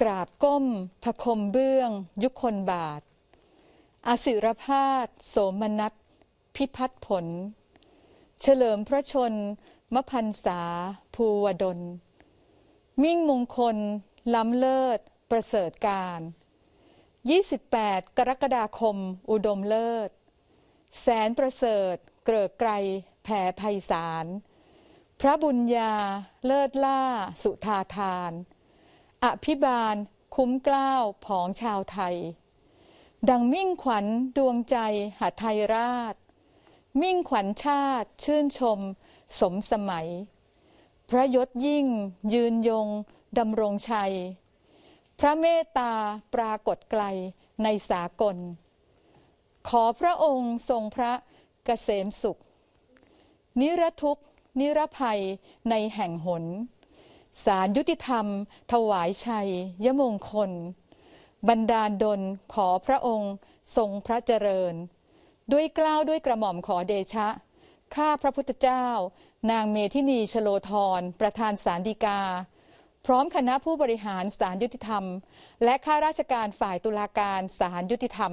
กราบก้มพระคมเบื้อง ยุคนบาทอาศิรพาสโสมนัสพิพัฒผล เฉลิมพระชน มพันษา ภูวดล มิ่งมงคล ล้ำเลิศ ประเสริฐการ 28 กรกฎาคม อุดมเลิศ แสนประเสริฐ เกริกไกร แผ่ไพศาล พระบุญญา เลิศล่า สุธาทาน อภิบาล คุ้มกล้าวผองชาวไทย ดังมิ่งขวัญดวงใจหาไทยราช มิ่งขวัญชาติชื่นชม สมสมัย พระยศยิ่ง ยืนยงดำรงชัย พระเมตตาปรากฏไกลในสากล ขอพระองค์ทรงพระเกษมสุข นิรทุกข์นิรภัยในแห่งหน สารยุติธรรม ถวายชัย ยมงคล บรรดาลดลขอพระองค์ทรงพระเจริญ ด้วยกล้าวด้วยกระหม่อมขอเดชะ ข้าพระพุทธเจ้า นางเมธินีชโลธรประธานสารดีกา พร้อมคณะผู้บริหารศาลยุติธรรม และข้าราชการฝ่ายตุลาการศาลยุติธรรม